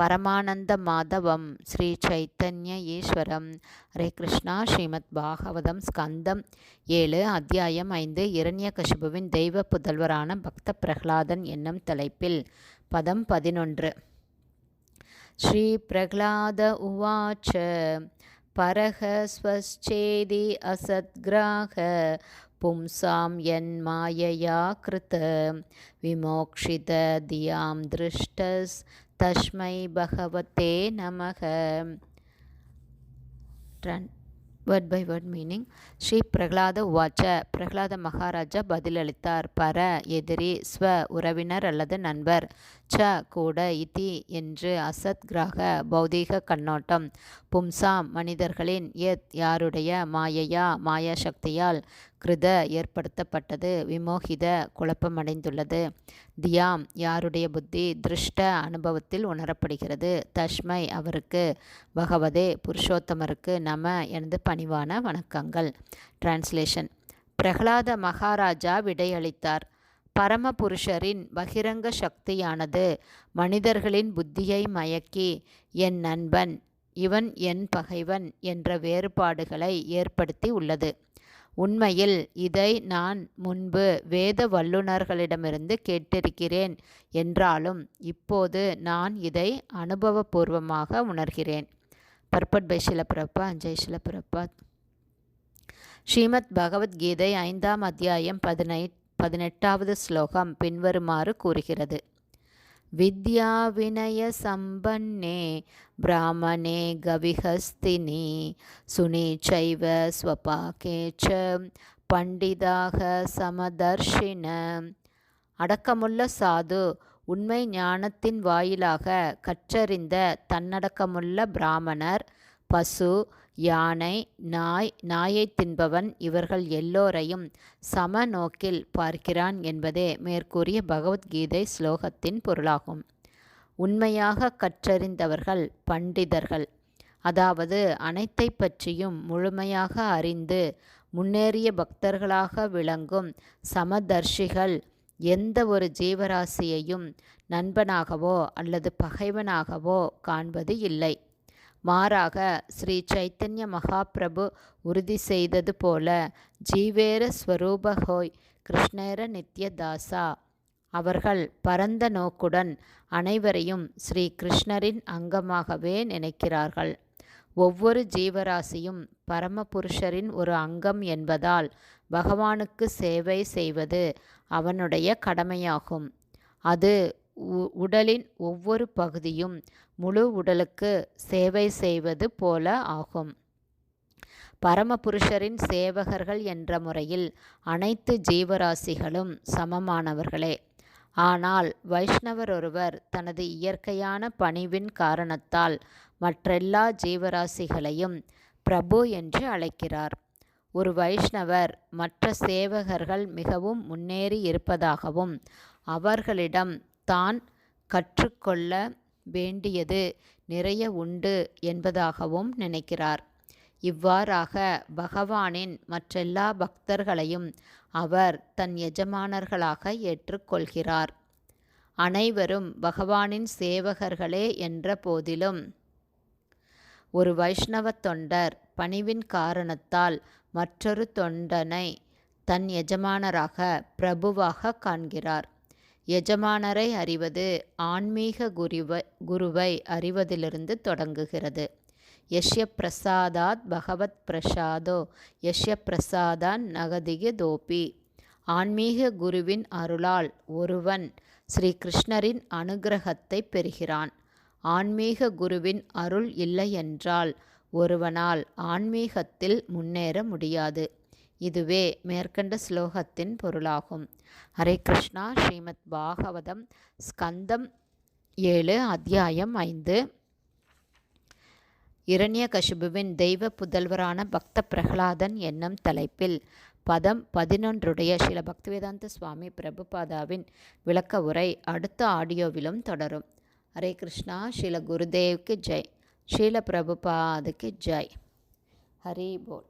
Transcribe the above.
பரமானந்த மாதவம் ஸ்ரீ சைத்தன்ய ஈஸ்வரம் ஹரே கிருஷ்ணா. ஸ்ரீமத் பாகவதம் ஸ்கந்தம் ஏழு அத்தியாயம் ஐந்து இரண்ய கசிபுவின் தெய்வ புதல்வரான பக்த பிரகலாதன் என்னும் தலைப்பில் பதம் பதினொன்று. ஸ்ரீ பிரகலாத உவாச்ச பரக ஸ்வச்சேதி அசத்கிராக பும்சாம் यन्मायया कृत विमोक्षित धियां दृष्टस् तस्मै भगवते नमः word by word meaning Shri Prahlada உவாச்ச பிரகலாத மகாராஜா பதிலளித்தார் பர எதிரி ஸ்வ உறவினர் அல்லது நண்பர் ச கூட இதி என்று அசத் கிரக பௌதீக கண்ணோட்டம். பும்சாம் மனிதர்களின் எத் யாருடைய மாயையா? மாயா சக்தியால் கிருத ஏற்படுத்தப்பட்டது. விமோகித குழப்பமடைந்துள்ளது. தியாம் யாருடைய புத்தி திருஷ்ட அனுபவத்தில் உணரப்படுகிறது? தஷ்மை அவருக்கு பகவதே புருஷோத்தமருக்கு நம எனது பணிவான வணக்கங்கள். டிரான்ஸ்லேஷன் பிரகலாத மகாராஜா விடையளித்தார். பரமபுருஷரின் பகிரங்க சக்தியானது மனிதர்களின் புத்தியை மயக்கி என் நண்பன் இவன் என் பகைவன் என்ற வேறுபாடுகளை ஏற்படுத்தி உள்ளது. உண்மையில் இதை நான் முன்பு வேத வல்லுநர்களிடமிருந்து கேட்டிருக்கிறேன் என்றாலும் இப்போது நான் இதை அனுபவபூர்வமாக உணர்கிறேன். பர்பட் பை சிலப்பிரப்பா அஞ்சய் சிலப்பிரப்பா ஸ்ரீமத் பகவத்கீதை ஐந்தாம் அத்தியாயம் பதினை பதினெட்டாவது ஸ்லோகம் பின்வருமாறு கூறுகிறது. வித்யா வினய சம்பன்னே பிராமணே கவிஹஸ்தினி சுனீச்சைவ ஸ்வபாகே ச பண்டிதாக சமதர்ஷின அடக்கமுள்ள சாது உண்மை ஞானத்தின் வாயிலாக கற்றறிந்த தன்னடக்கமுள்ள பிராமணர் பசு யானை நாய் நாயை தின்பவன் இவர்கள் எல்லோரையும் சம நோக்கில் பார்க்கிறான் என்பதே மேற்கூறிய பகவத்கீதை ஸ்லோகத்தின் பொருளாகும். உண்மையாக கற்றறிந்தவர்கள் பண்டிதர்கள். அதாவது அனைத்தை பற்றியும் முழுமையாக அறிந்து முன்னேறிய பக்தர்களாக விளங்கும் சமதர்ஷிகள் எந்த ஒரு ஜீவராசியையும் நண்பனாகவோ அல்லது பகைவனாகவோ காண்பது இல்லை. மாறாக ஸ்ரீ சைத்தன்ய மகாபிரபு உறுதி செய்தது போல ஜீவேர ஸ்வரூபஹோய் கிருஷ்ணேர நித்யதாசா. அவர்கள் பரந்த நோக்குடன் அனைவரையும் ஸ்ரீ கிருஷ்ணரின் அங்கமாகவே நினைக்கிறார்கள். ஒவ்வொரு ஜீவராசியும் பரமபுருஷரின் ஒரு அங்கம் என்பதால் பகவானுக்கு சேவை செய்வது அவனுடைய கடமையாகும். அது உடலின் ஒவ்வொரு பகுதியும் முழு உடலுக்கு சேவை செய்வது போல ஆகும். பரமபுருஷரின் சேவகர்கள் என்ற முறையில் அனைத்து ஜீவராசிகளும் சமமானவர்களே. ஆனால் வைஷ்ணவர் ஒருவர் தனது இயற்கையான பணிவின் காரணத்தால் மற்றெல்லா ஜீவராசிகளையும் பிரபு என்று அழைக்கிறார். ஒரு வைஷ்ணவர் மற்ற சேவகர்கள் மிகவும் முன்னேறி இருப்பதாகவும் அவர்களிடம் தான் கற்றுக்கொள்ள வேண்டியது நிறைய உண்டு என்பதாகவும் நினைக்கிறார். இவ்வாறாக பகவானின் மற்றெல்லா பக்தர்களையும் அவர் தன் எஜமானர்களாக ஏற்றுக்கொள்கிறார். அனைவரும் பகவானின் சேவகர்களே என்ற போதிலும் ஒரு வைஷ்ணவ தொண்டர் பணிவின் காரணத்தால் மற்றொரு தொண்டனை தன் எஜமானராக பிரபுவாக காண்கிறார். எஜமானரை அறிவது ஆன்மீக குருவை குருவை அறிவதிலிருந்து தொடங்குகிறது. யஷ்ய பிரசாதாத் பகவத் பிரசாதோ யஷ்ய பிரசாதான் நகதிக தோபி. ஆன்மீக குருவின் அருளால் ஒருவன் ஸ்ரீ கிருஷ்ணரின் அனுகிரகத்தை பெறுகிறான். ஆன்மீக குருவின் அருள் இல்லையென்றால் ஒருவனால் ஆன்மீகத்தில் முன்னேற முடியாது. இதுவே மேற்கண்ட ஸ்லோகத்தின் பொருளாகும். ஹரே கிருஷ்ணா ஸ்ரீமத் பாகவதம் ஸ்கந்தம் ஏழு அத்தியாயம் ஐந்து. இரண்யகசிபுவின் தெய்வ புதல்வரான பக்த பிரகலாதன் என்னும் தலைப்பில் பதம் பதினொன்றுடைய சில பக்திவேதாந்த சுவாமி பிரபுபாதாவின் விளக்க உரை அடுத்த ஆடியோவிலும் தொடரும். ஹரே கிருஷ்ணா ஸ்ரீல குருதேவ்க்கு ஜெய். ஸ்ரீல பிரபுபாதுக்கு ஜெய். ஹரி போல்.